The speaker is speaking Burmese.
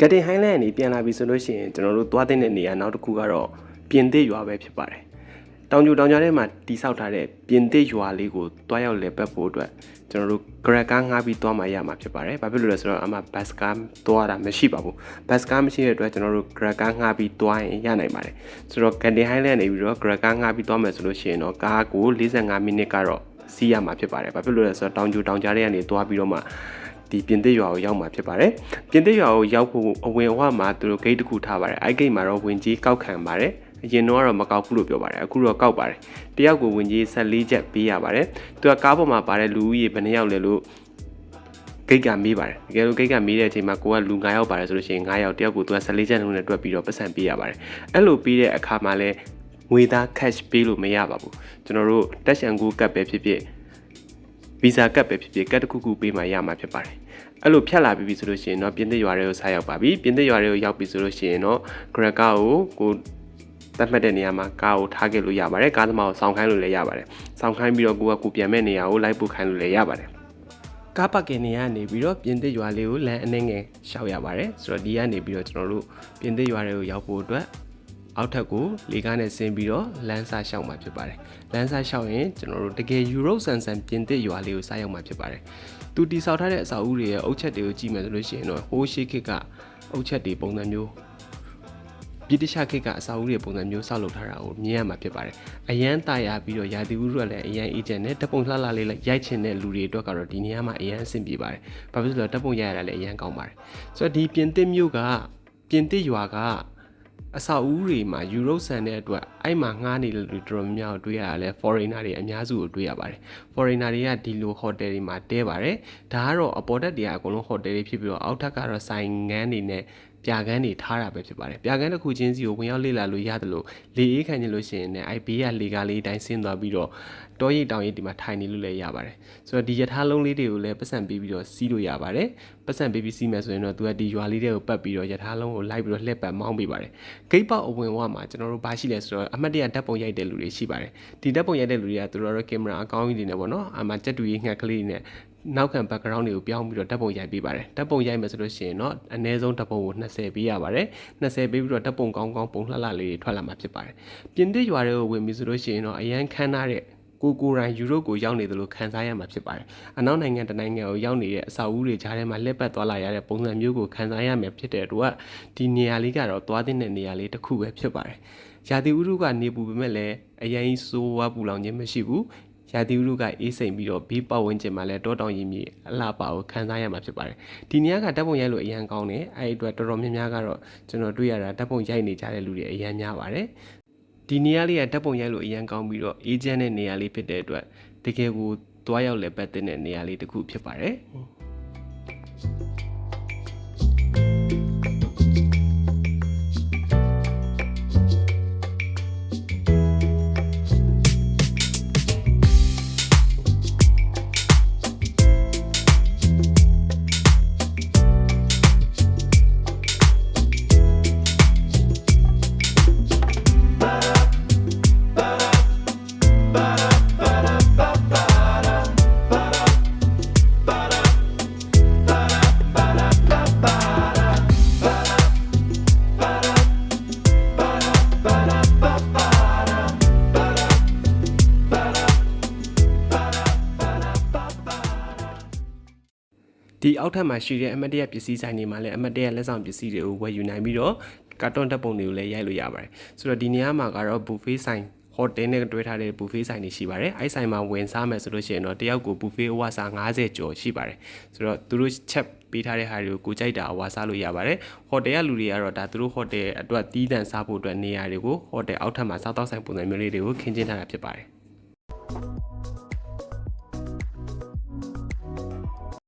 ဂတ်တင်ဟိုင်းလန်ကနေပြန်လာပြီဆိုလို့ရှိရင်ကျွန်တော်တို့သွားတဲ့နေရာနောက်တစ်ခုကတော့ပြင်သစ်ရွာပဲဖြစ်ပါတယ်။တောင်ကျူတောင်ကြားထဲမှာတိဆောက်ထားတဲ့ပြင်သစ်ရွာလေးကိုတွားရောက်လည်ပတ်ဖို့အတွက်ကျွန်တော်တို့ဂရက်ကားငှားပြီးသွားမှရမှာဖြစ်ပါတယ်။ဘာဖြစ်လို့လဲဆိုတော့အမှဘတ်စကားသွားတာမရှိပါဘူး။ဘတ်စကားမရှိတဲ့အတွက်ကျွန်တော်တို့ဂရက်ကားငှားပြီးသွားရင်ရနိုင်ပါတယ်။ဆိုတော့ဂတ်တင်ဟိုင်းလန်နေပြီးတော့ဂရက်ကားငှားပြီးသွားမယ်ဆိုလို့ရှိရင်တော့ကားကို45မိနစ်ကတော့စီးရမှာဖြစ်ပါတယ်။ဘာဖြစ်လို့လဲဆိုတော့တောင်ကျူတောင်ကြားထဲကနေသွားပြီးတော့မှ ဒီပြင်သစ်ရွာကိုရောက်မှာဖြစ်ပါတယ်။ပြင်သစ်ရွာကိုရောက်ဖို့အဝင်အဝမှာသူတို့ဂိတ်တစ်ခုထားပါတယ်။အဲ့ဂိတ်မှာတော့ဝင်ကြီးကောက်ခံပါတယ်။အရင်တော့ကတော့မကောက်ဘူးလို့ပြောပါတယ်အခုတော့ကောက်ပါတယ်တယောက်ကိုဝင်ကြီး14ချက်ပေးရပါတယ်သူကကားပေါ်မှာပါတဲ့လူဦးရေဘယ်နှယောက်လဲလို့ဂိတ်ကမေးပါတယ်တကယ်လို့ဂိတ်ကမေးတဲ့အချိန်မှာကိုကလူ9ယောက်ပါတယ်ဆိုလို့ရှိရင်9ယောက်တယောက်ကိုသူက14ချက်နှုန်းနဲ့တွက်ပြီးတော့ပတ်စံပေးရပါတယ်အဲ့လိုပေးတဲ့အခါမှာလဲငွေသား cash ပေးလို့မရပါဘူးကျွန်တော်တို့ touch and go ကတ်ပဲဖြစ်ဖြစ် visa ကတ်ပဲဖြစ်ဖြစ်ကတ်တစ်ခုခုပေးမှရမှာဖြစ်ပါတယ်အဲ့လိုဖြတ်လာပြီးပြီဆိုလို့ရှိရင်တော့ပြင်သစ်ရွာတွေကိုစားရောက်ပါပြီပြင်သစ်ရွာတွေကိုရောက်ပြီဆိုလို့ရှိရင်တော့ Greg ကိုကိုတတ်မှတ်တဲ့နေရာမှာကားကိုထားခဲ့လို့ရပါတယ်ကားသမားကိုစောင့်ခိုင်းလို့လည်းရပါတယ်စောင့်ခိုင်းပြီးတော့ကိုကကိုပြန်မဲ့နေရာကိုလိုက်ပို့ခိုင်းလို့လည်းရပါတယ်ကားပါကင်နေရနေပြီးတော့ပြင်သစ်ရွာလေးကိုလမ်းအနှဲငယ်ရှောက်ရပါတယ်ဆိုတော့ဒီကနေပြီးတော့ကျွန်တော်တို့ပြင်သစ်ရွာတွေကိုရောက်ဖို့အတွက် အောက်ထပ်ကိုလေကားနဲ့ဆင်းပြီးတော့လမ်းစာလျှောက်မှာဖြစ်ပါတယ်လမ်းစာလျှောက်ရင်ကျွန်တော်တို့တကယ်ယူရိုဆန်ဆန်ပြင်သစ်ရွာလေးကိုစားရောက်မှာဖြစ်ပါတယ်သူတီဆောက်ထားတဲ့အစာအုပ်တွေရဲ့အုတ်ချက်တွေကိုကြည့်မယ်ဆိုလို့ရှိရင်တော့ဟိုးရှိခေတ်ကအုတ်ချက်တွေပုံစံမျိုးဗြိတိရှခေတ်ကအစာအုပ်တွေပုံစံမျိုးဆောက်လုပ်ထားတာကိုမြင်ရမှာဖြစ်ပါတယ်။အရန်တာယာပြီးတော့ရာသီဥတုကလည်းအရန်အေဂျင့်နဲ့တပ်ပုံလှလှလေးလိုက်ရိုက်ချင်တဲ့လူတွေအတွက်ကတော့ဒီနေရာမှာအရန်အဆင်ပြေပါတယ်။ဘာဖြစ်လို့လဲတပ်ပုံရိုက်ရတာလည်းအရန်ကောင်းပါတယ်။ဆိုတော့ဒီပြင်သစ်မြို့ကပြင်သစ်ရွာက အဆောက်အဦတွေမှာယူရိုဆန်တဲ့အတွက်အဲ့မှာငှားနေတဲ့လူတော်များများကိုတွေ့ရတာလဲ foreigner တွေအများစုကိုတွေ့ရပါတယ် foreigner တွေကဒီလို hotel တွေမှာတဲပါတယ်ဒါကတော့အပေါ်တက်တွေကအကုန်လုံး hotel တွေဖြစ်ပြီးတော့အောက်ထပ်ကတော့ဆိုင်ငန်းတွေနဲ့ ပြာကန်းတွေထားတာပဲဖြစ်ပါတယ်ပြာကန်းတစ်ခုချင်းစီကိုဝင်ရောက်လေ့လာလို့ရတယ်လို့လေအေးခံနေလို့ရှိရင်လည်းအဲ့ဘေးကလေကားလေးတိုင်းဆင်းသွားပြီးတော့တောရိပ်တောင်ရိပ်ဒီမှာထိုင်နေလို့လည်းရပါတယ်ဆိုတော့ဒီယထာလုံးလေးတွေကိုလည်းပတ်စံပေးပြီးတော့စီးလို့ရပါတယ်ပတ်စံပေးပြီးစီးမယ်ဆိုရင်တော့သူကဒီရွာလေးတွေကိုပတ်ပြီးတော့ယထာလုံးကိုလိုက်ပြီးတော့လှည့်ပတ်မောင်းပေးပါတယ်ဂိတ်ပေါက်အဝင်ဝမှာကျွန်တော်တို့ဘာရှိလဲဆိုတော့အမှတ်တရဓာတ်ပုံရိုက်တဲ့လူတွေရှိပါတယ်ဒီဓာတ်ပုံရိုက်တဲ့လူတွေကသူတို့တော့ကင်မရာအကောင်းကြီးတွေနဲ့ပေါ့နော်အမှကြက်တူကြီးငှက်ကလေးတွေနဲ့ နောက်ခံ background တွေကိုပြောင်းပြီးတော့ဓာတ်ပုံရိုက်ပေးပါတယ်ဓာတ်ပုံရိုက်မယ်ဆိုလို့ရှိရင်တော့အနည်းဆုံးဓာတ်ပုံကို20ပေးရပါတယ်20ပေးပြီးတော့ဓာတ်ပုံကောင်းကောင်းပုံလှလှလေးတွေထွက်လာမှာဖြစ်ပါတယ်ပြင်သစ်ရွာတွေကိုဝင်ပြီဆိုလို့ရှိရင်တော့အရန်ခမ်းနားတဲ့ကိုကိုရိုင်းယူရိုကိုရောက်နေတယ်လို့ခံစားရမှာဖြစ်ပါတယ်။အနောက်နိုင်ငံတနိုင်ငံကိုရောက်နေတဲ့အစာအုပ်တွေကြားထဲမှာလက်ပတ်သွားလာရတဲ့ပုံစံမျိုးကိုခံစားရမယ်ဖြစ်တဲ့အတွက်ဒီနေရာလေးကတော့သွားတဲ့နေရာလေးတစ်ခုပဲဖြစ်ပါတယ်။ရာသီဥတုကနေပူပေမဲ့လည်းအရင်ဆိုးဝါးပူလောင်ခြင်းမရှိဘူး။ ရာသီဥတုကအေးစိမ်ပြီးတော့ဘေးပတ်ဝန်းကျင်မှာလည်းတောတောင်ရင်မြေအလှပါကိုခံစားရမှာဖြစ်ပါတယ်။ဒီနေရာကဓာတ်ပုံရိုက်လို့အရန်ကောင်းတယ်။အဲဒီအတွက်တော်တော်များများကတော့ကျွန်တော်တွေ့ရတာဓာတ်ပုံရိုက်နေကြတဲ့လူတွေအရန်များပါတယ်။ဒီနေရာလေးကဓာတ်ပုံရိုက်လို့အရန်ကောင်းပြီးတော့အေဂျင့်တဲ့နေရာလေးဖြစ်တဲ့အတွက်တကယ်ကိုတွားရောက်လဲပတ်တဲ့နေရာလေးတစ်ခုဖြစ်ပါတယ်။ ဒီအောက်ထပ်မှာရှိတဲ့အမတ်တရပစ္စည်းဆိုင်တွေမှာလည်းအမတ်တရလက်ဆောင်ပစ္စည်းတွေကိုဝယ်ယူနိုင်ပြီးတော့ကာတွန်းဓာတ်ပုံတွေကိုလည်းရိုက်လို့ရပါတယ်ဆိုတော့ဒီနေရာမှာကတော့ buffet ဆိုင်ဟိုတယ်နဲ့တွဲထားတဲ့ buffet ဆိုင်တွေရှိပါတယ်အဲ့ဆိုင်မှာဝင်စားမယ်ဆိုလို့ရှိရင်တော့တယောက်ကို buffet အဝါစား90ကျော်ရှိပါတယ်ဆိုတော့သူတို့ချက်ပေးထားတဲ့ဟာတွေကိုကိုကြိုက်တာအဝါစားလို့ရပါတယ်ဟိုတယ်ကလူတွေကတော့ဒါသူတို့ဟိုတယ်အတွက်တီးတန့်စားဖို့အတွက်နေရာတွေကိုဟိုတယ်အောက်ထပ်မှာစားတော့ဆိုင်ပုံစံမျိုးလေးတွေကိုခင်းကျင်းထားတာဖြစ်ပါတယ်